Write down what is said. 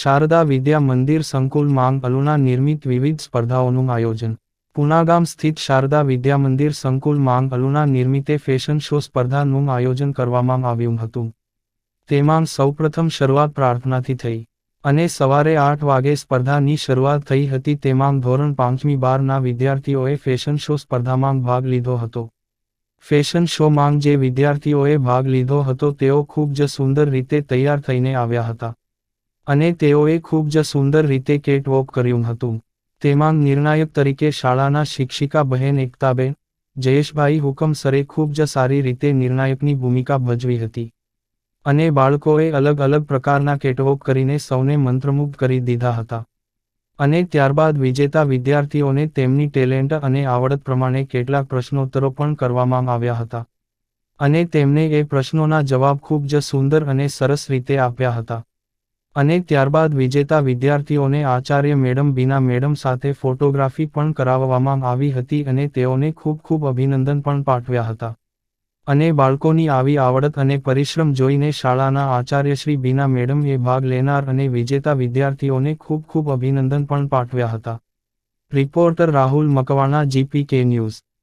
શારદા વિદ્યા મંદિર સંકુલ માંગ અલુના નિર્મિત વિવિધ સ્પર્ધાઓનું આયોજન. પુનાગામ સ્થિત શારદા વિદ્યા મંદિર સંકુલ માંગ અલુના નિર્મિતે ફેશન શો સ્પર્ધાનું આયોજન કરવામાં આવ્યું હતું. તેમાં સૌપ્રથમ શરૂઆત પ્રાર્થનાથી થઈ અને સવારે આઠ વાગે સ્પર્ધાની શરૂઆત થઈ હતી. તેમાં ધોરણ પાંચમી બારના વિદ્યાર્થીઓએ ફેશન શો સ્પર્ધામાં ભાગ લીધો હતો. ફેશન શોમાં જે વિદ્યાર્થીઓએ ભાગ લીધો હતો તેઓ ખૂબ જ સુંદર રીતે તૈયાર થઈને આવ્યા હતા. અને તેઓએ ખૂબ જ સુંદર રીતે કેટવોક કર્યું હતું. તેમાં નિર્ણાયક તરીકે શાળાના શિક્ષિકા બહેન એકતાબેન, જયેશભાઈ હુકમ સરે ખૂબ જ સારી રીતે નિર્ણાયકની ભૂમિકા ભજવી હતી. અને બાળકોએ અલગ અલગ પ્રકારના કેટવોક કરીને સૌને મંત્રમુગ્ધ કરી દીધા હતા. અને ત્યારબાદ વિજેતા વિદ્યાર્થીઓને તેમની ટેલેન્ટ અને આવડત પ્રમાણે કેટલાક પ્રશ્નોત્તરો પણ કરવામાં આવ્યા હતા. અને તેમને એ પ્રશ્નોના જવાબ ખૂબ જ સુંદર અને સરસ રીતે આપ્યા હતા. અને ત્યારબાદ વિજેતા વિદ્યાર્થીઓને આચાર્ય મેડમ બીના મેડમ સાથે ફોટોગ્રાફી પણ કરાવવામાં આવી હતી અને તેઓને ખૂબ ખૂબ અભિનંદન પણ પાઠવ્યા હતા. અને બાળકોની આવી આવડત અને પરિશ્રમ જોઈને શાળાના આચાર્ય શ્રી બીના મેડમએ ભાગ લેનાર અને વિજેતા વિદ્યાર્થીઓને ખૂબ ખૂબ અભિનંદન પણ પાઠવ્યા હતા. Reporter Rahul Makwana G P K news.